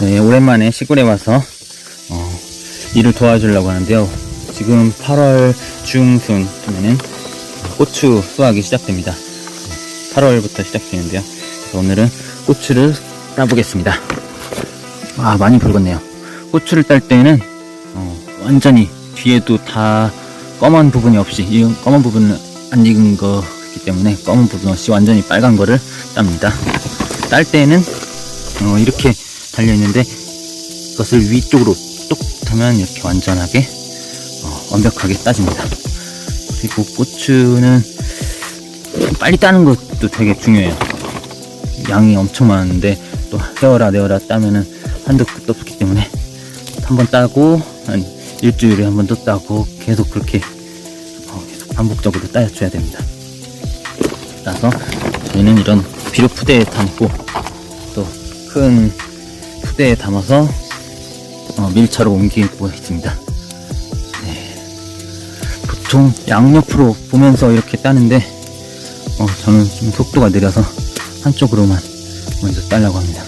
네, 오랜만에 시골에 와서 어, 일을 도와주려고 하는데요. 지금 8월 중순쯤에는 고추 수확이 시작됩니다. 8월부터 시작되는데요. 그래서 오늘은 고추를 따보겠습니다. 와, 많이 붉었네요. 고추를 딸 때는 어, 완전히 뒤에도 다 검은 부분이 없이 이 검은 부분은 안 익은 거기 때문에 검은 부분 없이 완전히 빨간 거를 땁니다. 딸 때는 어, 이렇게 달려 있는데 그것을 위쪽으로 뚝 하면 이렇게 완전하게 어, 완벽하게 따집니다. 그리고 고추는 빨리 따는 것도 되게 중요해요. 양이 엄청 많은데 또 세워라 내워라 따면은 한도 끝도 없기 때문에 한 번 따고 한 일주일에 한 번 또 따고 계속 그렇게 어, 계속 반복적으로 따줘야 됩니다. 따서 저희는 이런 비료 푸대에 담고 또 큰 푸대에 담아서 어, 밀차로 옮기고 있습니다. 네. 보통 양옆으로 보면서 이렇게 따는데 어, 저는 좀 속도가 느려서 한쪽으로만 먼저 따려고 합니다.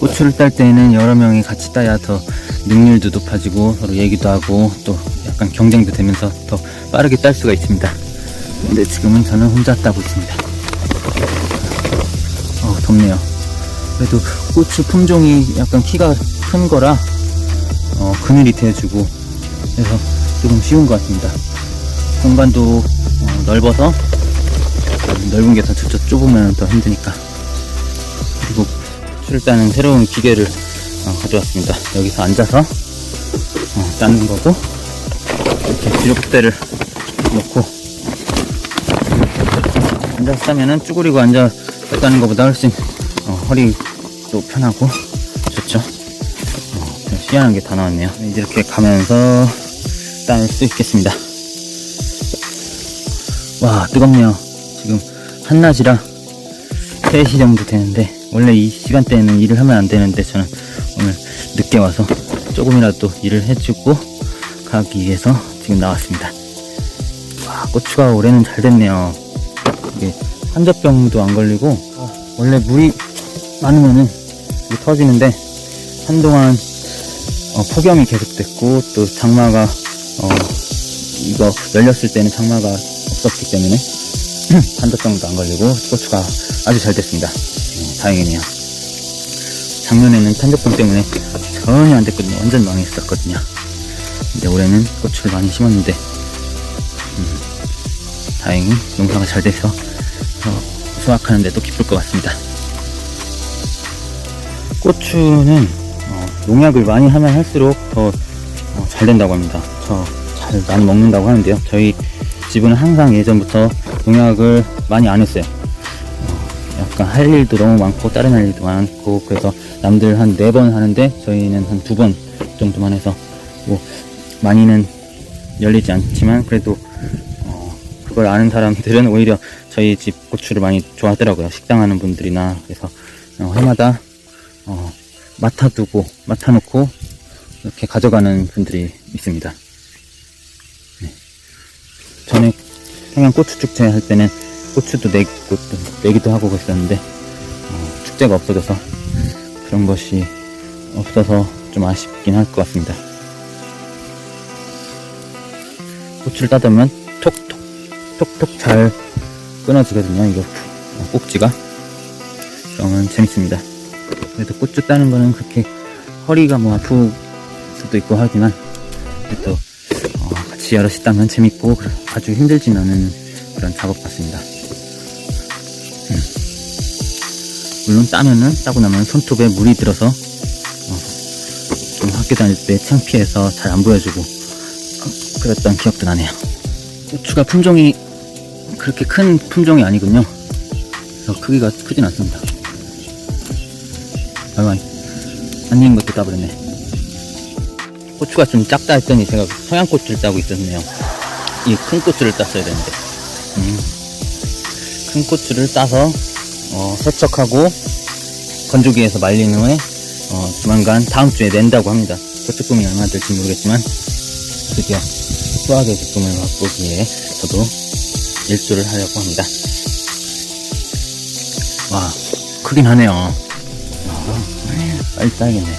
고추를 딸 때는 여러 명이 같이 따야 더 능률도 높아지고 서로 얘기도 하고 또 약간 경쟁도 되면서 더 빠르게 딸 수가 있습니다. 근데 지금은 저는 혼자 따고 있습니다. 어, 덥네요. 그래도 고추 품종이 약간 키가 큰 거라 어, 그늘이 돼주고 그래서 조금 쉬운 것 같습니다. 공간도 어, 넓어서 음, 넓은 게더 좁으면 더 힘드니까 그리고 고추를 따는 새로운 기계를 어, 가져왔습니다. 여기서 앉아서 어, 따는 거고 이렇게 비료대를 놓고 앉아서 따면은 쭈그리고 앉아서 따는 것보다 훨씬 어, 허리도 편하고 좋죠. 어, 좀 희한한 게 다 나왔네요. 이제 이렇게 가면서 딸 수 있겠습니다. 와 뜨겁네요. 지금 한낮이라 3시 정도 되는데 원래 이 시간대에는 일을 하면 안 되는데 저는 오늘 늦게 와서 조금이라도 일을 해주고 가기 위해서 지금 나왔습니다. 와 고추가 올해는 잘 됐네요. 이게 환자병도 안 걸리고 원래 물이 많으면은 이게 터지는데 한동안 어, 폭염이 계속됐고 또 장마가 어, 이거 열렸을 때는 장마가 없었기 때문에 한자병도 안 걸리고 고추가 아주 잘 됐습니다. 어, 다행이네요. 작년에는 탄저병 때문에 전혀 안 됐거든요. 완전 망했었거든요. 근데 올해는 고추를 많이 심었는데 음, 다행히 농사가 잘 돼서 어, 수확하는데 도 기쁠 것 같습니다. 고추는 어, 농약을 많이 하면 할수록 더잘 된다고 합니다. 저 잘 많이 먹는다고 하는데요. 저희 집은 항상 예전부터 농약을 많이 안 했어요. 어, 약간 할 일도 너무 많고 다른 할 일도 많고 그래서 남들 한 네 번 하는데 저희는 한 두 번 정도만 해서 뭐 많이는 열리지 않지만 그래도 어, 그걸 아는 사람들은 오히려 저희 집 고추를 많이 좋아하더라고요. 식당 하는 분들이나 그래서 어, 해마다 어, 맡아두고 맡아놓고 이렇게 가져가는 분들이 있습니다. 네. 전에 평양 고추 축제 할 때는 고추도 내고 또 내기도 하고 그랬었는데 어, 축제가 없어져서 그런 것이 없어서 좀 아쉽긴 할 것 같습니다. 고추를 따두면 톡톡 톡톡 잘 끊어지거든요. 이거 어, 꼭지가 그러면 재밌습니다. 그래도 고추 따는 거는 그렇게 허리가 뭐 아플 수도 있고 하지만 그래도 어, 같이 여럿이 따면 재밌고 아주 힘들진 않은 그런 작업 같습니다. 음. 물론 따면은 따고 나면 손톱에 물이 들어서 어, 좀 학교 다닐 때 창피해서 잘 안 보여주고 어, 그랬던 기억도 나네요. 고추가 품종이 그렇게 큰 품종이 아니군요. 크기가 크진 않습니다. 안 익은 것도 따버렸네. 고추가 좀 작다 했더니 제가 청양고추를 따고 있었네요. 이 큰 고추를 땄어야 되는데. 음. 큰 고추를 따서, 어, 세척하고, 건조기에서 말린 후에, 어, 조만간 다음 주에 낸다고 합니다. 고추꿈이 얼마나 될지 모르겠지만, 드디어 수확의 기쁨을 맛보기 위해 저도 일조를 하려고 합니다. 와, 크긴 하네요. 아, 빨리 따야겠네.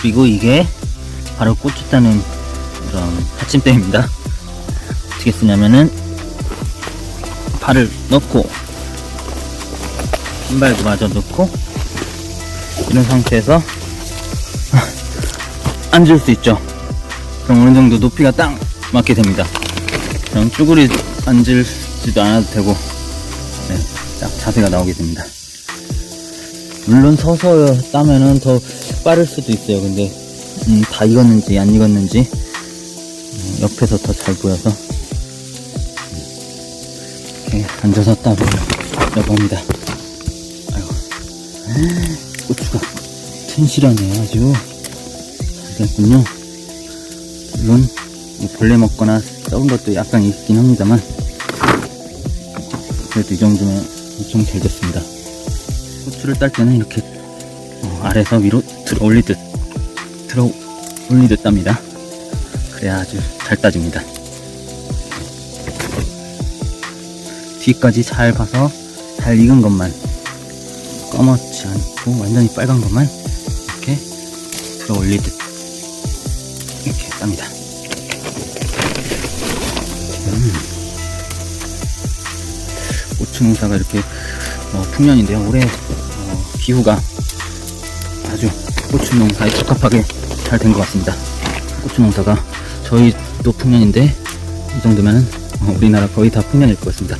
그리고 이게 바로 고추 따는 그런 받침대입니다. 어떻게 쓰냐면은 발을 넣고 신발도 마저 넣고 이런 상태에서 앉을 수 있죠. 그럼 어느 정도 높이가 딱 맞게 됩니다. 그럼 쭈그리 앉을지도 않아도 되고 네, 딱 자세가 나오게 됩니다. 물론 서서 따면은 더 빠를 수도 있어요. 근데 음, 다 익었는지 안 익었는지 음, 옆에서 더 잘 보여서 이렇게 앉아서 따보려고 합니다. 아이고 고추가 튼실하네요 아주 잘 됐군요. 물론 뭐 벌레 먹거나 썩은 것도 약간 있긴 합니다만 그래도 이 정도면 엄청 잘 됐습니다. 고추를 딸 때는 이렇게 어, 아래서 위로 들어 올리듯 들어 올리듯 땁니다. 그래야 아주 잘 따집니다. 뒤까지 잘 봐서 잘 익은 것만 검었지 않고 완전히 빨간 것만 이렇게 들어 올리듯 이렇게 땁니다. 음. 고추 농사가 이렇게 어, 풍년인데요. 올해 어, 기후가 아주 고추 농사에 적합하게 잘 된 것 같습니다. 고추 농사가 저희도 풍년인데 이 정도면은 어, 우리나라 거의 다 풍년일 것 같습니다.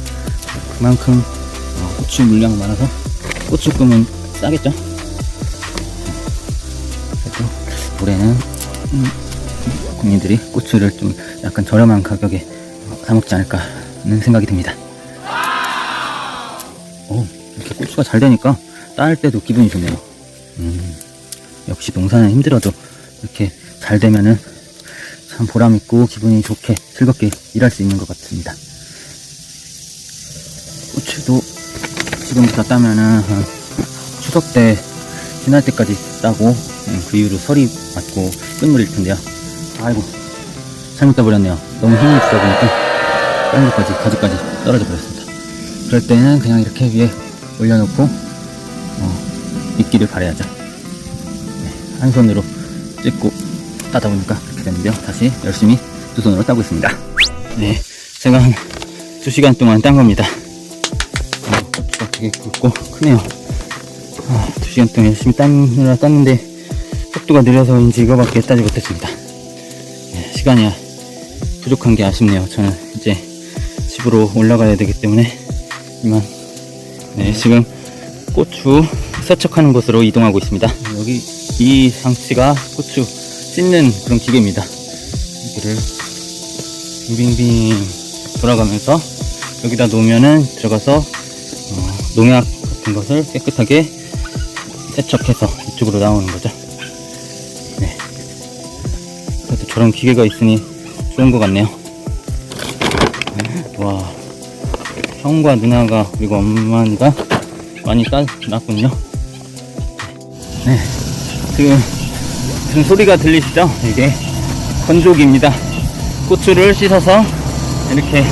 그만큼 어, 고추 물량 많아서 고추금은 싸겠죠? 그래도 올해는 음, 국민들이 고추를 좀 약간 저렴한 가격에 사 먹지 않을까 하는 생각이 듭니다. 고추가 잘 되니까 딸 때도 기분이 좋네요. 음, 역시 농사는 힘들어도 이렇게 잘 되면은 참 보람있고 기분이 좋게 즐겁게 일할 수 있는 것 같습니다. 고추도 지금부터 따면은 한 추석 때 지날 때까지 따고 음, 그 이후로 설이 맞고 끝물일 텐데요. 아이고 잘못 따버렸네요. 너무 힘을 주다 보니까 다른 것까지 가지까지 떨어져 버렸습니다. 그럴 때는 그냥 이렇게 위에 올려놓고 어, 있기를 바라야죠. 네, 한 손으로 찍고 따다 보니까 그렇게 됐는데요. 다시 열심히 두 손으로 따고 있습니다. 네, 제가 한두 시간 동안 딴 겁니다. 어, 고추가 되게 굵고 크네요. 아, 두 시간 동안 열심히 따느라 땄는데 속도가 느려서인지 이거밖에 따지 못했습니다. 네, 시간이 부족한 게 아쉽네요. 저는 이제 집으로 올라가야 되기 때문에 이만 네, 지금 고추 세척하는 곳으로 이동하고 있습니다. 여기 이 장치가 고추 씻는 그런 기계입니다. 여기를 빙빙빙 돌아가면서 여기다 놓으면은 들어가서 어, 농약 같은 것을 깨끗하게 세척해서 이쪽으로 나오는 거죠. 네. 그래도 저런 기계가 있으니 좋은 것 같네요. 와, 형과 누나가 그리고 엄마가 많이 따놨군요. 네, 지금 무슨 소리가 들리시죠? 이게 건조기입니다. 고추를 씻어서 이렇게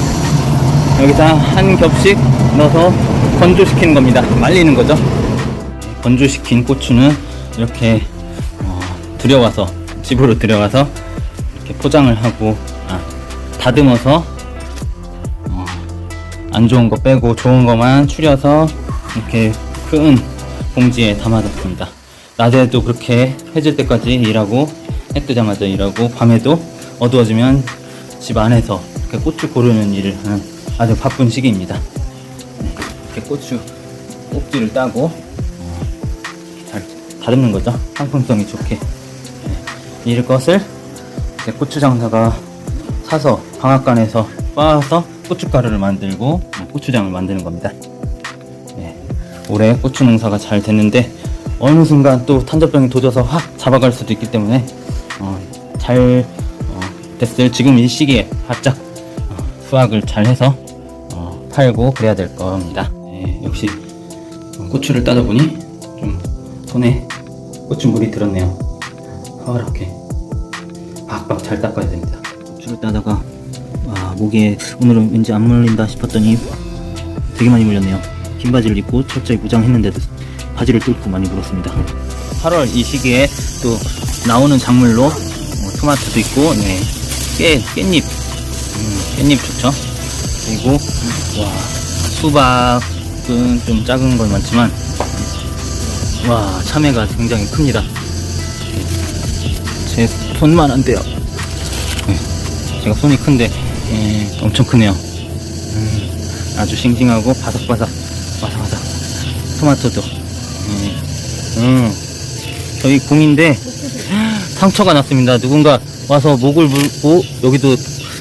여기다 한 겹씩 넣어서 건조시키는 겁니다. 말리는 거죠. 건조시킨 고추는 이렇게 어, 들여와서 집으로 들여와서 이렇게 포장을 하고 아, 다듬어서 어, 안 좋은 거 빼고 좋은 거만 추려서 이렇게 큰 봉지에 담아뒀습니다. 낮에도 그렇게 해질 때까지 일하고 해 뜨자마자 일하고 밤에도 어두워지면 집 안에서 이렇게 고추 고르는 일을 하는 아주 바쁜 시기입니다. 네, 이렇게 고추 꼭지를 따고 어, 잘 다듬는 거죠. 상품성이 좋게. 네, 이것을 이제 고추 장사가 사서 방앗간에서 빻아서 고춧가루를 만들고 어, 고추장을 만드는 겁니다. 네, 올해 고추 농사가 잘 됐는데 어느 순간 또 탄저병이 도져서 확 잡아갈 수도 있기 때문에 어, 잘 어, 됐을 지금 이 시기에 바짝 어, 수확을 잘 해서 어, 팔고 그래야 될 겁니다. 네, 역시 고추를 따다 보니 좀 손에 고추물이 들었네요. 허옇게 박박 잘 닦아야 됩니다. 고추를 따다가 와, 목에 오늘은 왠지 안 물린다 싶었더니 되게 많이 물렸네요. 긴 바지를 입고 철저히 무장했는데도 바지를 뚫고 많이 물었습니다. 8월 이 시기에 또 나오는 작물로 뭐 토마토도 있고, 네. 깨, 깻잎. 음, 깻잎 좋죠. 그리고, 와, 수박은 좀 작은 건 많지만, 와, 참외가 굉장히 큽니다. 제 손만 한데요. 네, 제가 손이 큰데, 예, 엄청 크네요. 음, 아주 싱싱하고 바삭바삭, 바삭바삭. 토마토도. 음, 음, 저희 공인데 상처가 났습니다. 누군가 와서 목을 물고 여기도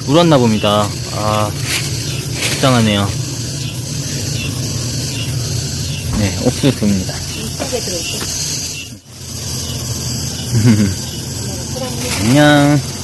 물었나 봅니다. 아, 불쌍하네요. 네, 옥수수입니다. 안녕.